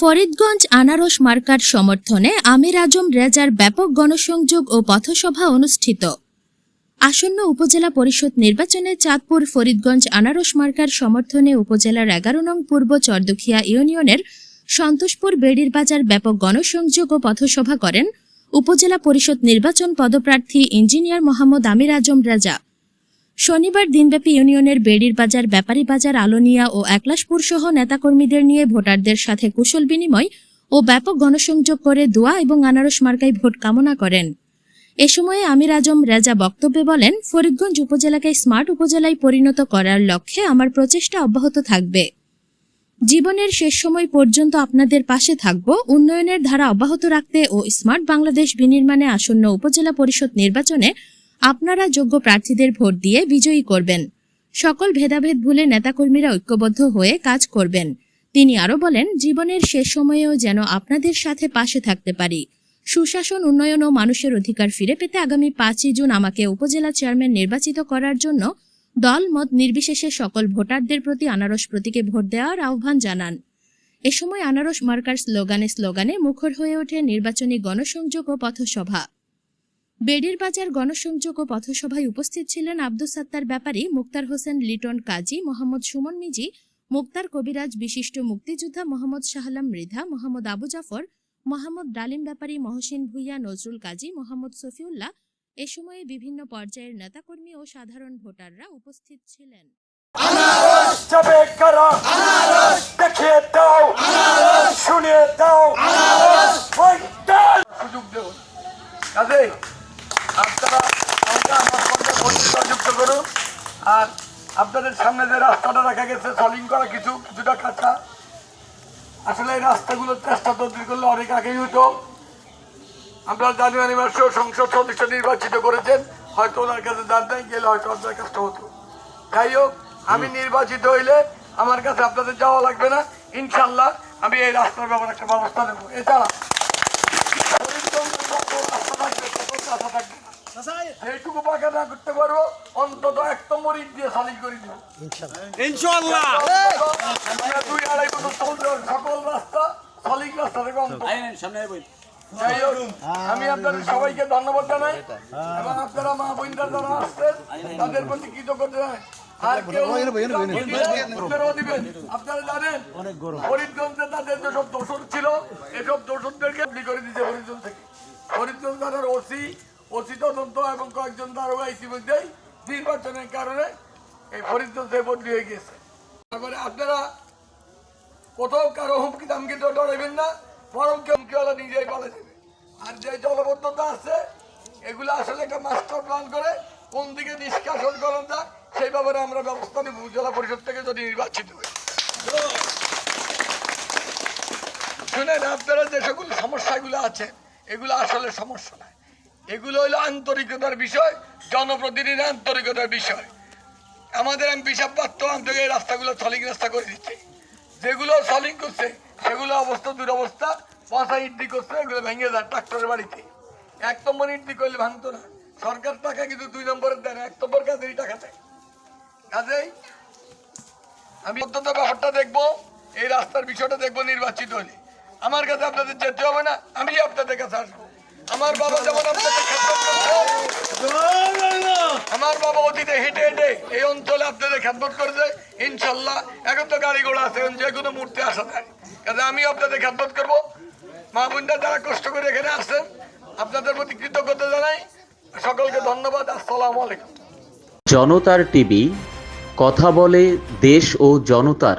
ফরিদগঞ্জ আনারস মার্কার সমর্থনে আমির আজম রেজার ব্যাপক গণসংযোগ ও পথসভা অনুষ্ঠিত। আসন্ন উপজেলা পরিষদ নির্বাচনে চাঁদপুর ফরিদগঞ্জ আনারস মার্কার সমর্থনে উপজেলার এগারো নং পূর্ব চরদুখিয়া ইউনিয়নের সন্তোষপুর বেড়ির বাজার ব্যাপক গণসংযোগ ও পথসভা করেন উপজেলা পরিষদ নির্বাচন পদপ্রার্থী ইঞ্জিনিয়ার মোহাম্মদ আমির আজম রাজা। শনিবার দিনব্যাপী ইউনিয়নের বেড়ির বাজার, ব্যাপারী বাজার, আলোনিয়া ও একলাশপুর সহ নেতাকর্মীদের নিয়ে ভোটারদের সাথে কুশল বিনিময় ও ব্যাপক গণসংযোগ করে দোয়া এবং আনারস মার্কায় ভোট কামনা করেন। এ সময়ে আমির আজম রেজা বক্তব্যে বলেন, ফরিদগঞ্জ উপজেলাকে স্মার্ট উপজেলায় পরিণত করার লক্ষ্যে আমার প্রচেষ্টা অব্যাহত থাকবে। জীবনের শেষ সময় পর্যন্ত আপনাদের পাশে থাকব, উন্নয়নের ধারা অব্যাহত রাখতে ও স্মার্ট বাংলাদেশ বিনির্মাণে আসন্ন উপজেলা পরিষদ নির্বাচনে আপনারা যোগ্য প্রার্থীদের ভোট দিয়ে বিজয়ী করবেন। সকল ভেদাভেদ ভুলে নেতাকর্মীরা ঐক্যবদ্ধ হয়ে কাজ করবেন। তিনি আরও বলেন, জীবনের শেষ সময়েও যেন আপনাদের সাথে পাশে থাকতে পারি। সুশাসন, উন্নয়ন ও মানুষের অধিকার ফিরে পেতে আগামী পাঁচই জুন আমাকে উপজেলা চেয়ারম্যান নির্বাচিত করার জন্য দল, মত নির্বিশেষে সকল ভোটারদের প্রতি আনারস প্রতীকে ভোট দেওয়ার আহ্বান জানান। এ সময় আনারস মার্কার স্লোগানে স্লোগানে মুখর হয়ে ওঠে নির্বাচনী গণসংযোগ ও পথসভা। বেড়ির বাজার গণসংযোগ ও পথসভায় উপস্থিত ছিলেন আব্দুস সাত্তার ব্যাপারী, মুক্তার হোসেন, লিটন কাজী, মোহাম্মদ সুমন মিজি, মুক্তার কবিরাজ বিশিষ্ট মুক্তিযোদ্ধা মোহাম্মদ শাহলাম মৃধা, মোহাম্মদ আবু জাফর, মোহাম্মদ ডালিম ব্যাপারী মহসিন ভুইয়া, নজরুল কাজী, মোহাম্মদ সফিউল্লাহ। এ সময়ে বিভিন্ন পর্যায়ের নেতাকর্মী ও সাধারণ ভোটাররা উপস্থিত ছিলেন আপনারা আমাকে আমার সঙ্গে করুন আর আপনাদের সামনে যে রাস্তাটা রাখা গেছে সলিং করা কিছু কিছুটা কাঁচা। আসলে এই রাস্তাগুলোর চেষ্টা তদবির করলে অনেক আগেই হতো। আপনারা জানুয়ারি মাসেও সংসদ সদস্য নির্বাচিত করেছেন। হয়তো ওনার কাছে জানতে গেলে হয়তো আপনার কাজটা হতো। যাই হোক আমি নির্বাচিত হইলে আমার কাছে আপনাদের যাওয়া লাগবে না। ইনশাল্লাহ আমি এই রাস্তার ব্যাপারে একটা ব্যবস্থা নেব। এছাড়া ফরিদগঞ্জে রাস্তা থাকবে, থাকবে না। এইটুকু পাকা না করতে পারব। অন্তত এক নম্বর দিয়ে সালিং করে দিব। ইনশাআল্লাহ। দুই আড়াই বছর চলতে সকল রাস্তা সলিং রাস্তা থেকে সামনে বই আমি আপনাদের সবাইকে ধন্যবাদ জানাই এবং আপনারা মা বোনরা যারা আসছেন তাদের প্রতি কৃতজ্ঞতা জানাই। আপনারা জানেন তাদের যেসব দোষর ছিল এসব করে থেকে। থানার ওসি ওসি তদন্ত এবং কয়েকজন দারোগা ইতিমধ্যেই নির্বাচনের কারণে এই ফরিদগঞ্জ বদলি হয়ে গিয়েছে। তারপরে আপনারা কোথাও কারও হুমকি দামকি তো ডরাইবেন না, বরং কেউ হুমকিওয়ালা নিজেই পালা যাবে আর যে জলবদ্ধতা আছে, এগুলো আসলে একটা মাস্টার প্ল্যান করে কোন দিকে নিষ্কাশন করা যায় সেই ব্যাপারে আমরা ব্যবস্থা নেব জেলা পরিষদ থেকে যদি নির্বাচিত হই। শুনেন, আপনারা যে সকল সমস্যাগুলো আছে এগুলো আসলে সমস্যা নয়। এগুলো হলো আন্তরিকতার বিষয়, জনপ্রতিনিধির আন্তরিকতার বিষয়। আমাদের আমি পিসাব পাত্র রাস্তাগুলো সলিং রাস্তা করে দিচ্ছে। যেগুলো সলিং করছে, সেগুলো অবস্থা, দুরবস্থা পয়সা ইডলি করছে, এগুলো ভেঙে যায় ট্রাক্টরের বাড়িতে। এক নম্বর ইডলি করলে ভাঙতো না। সরকার টাকা কিন্তু দুই নম্বরের দেয় না, এক নম্বর কাজেরই টাকা দেয়। কাজেই আমি অত্যন্ত ব্যাপারটা দেখব, এই রাস্তার বিষয়টা দেখব নির্বাচিত হলে। আমার কাছে আপনাদের যেতে হবে না, আমি আপনাদের কাছে আসব। আমার বাবা যেমন আমার বাবা অতীতে হেঁটে হেঁটে এই অঞ্চলে আপনাদের খেদমত করেছে, ইনশাল্লাহ। এখন তো গাড়ি ঘোড়া আছে যে কোনো মুহূর্তে আসা যায়। কাজে আমি আপনাদের খেদমত করব। মা বোনরা যারা কষ্ট করে এখানে আসছেন, আপনাদের প্রতি কৃতজ্ঞতা জানাই। সকলকে ধন্যবাদ। আসসালামু আলাইকুম। জনতার টিভি, কথা বলে দেশ ও জনতার।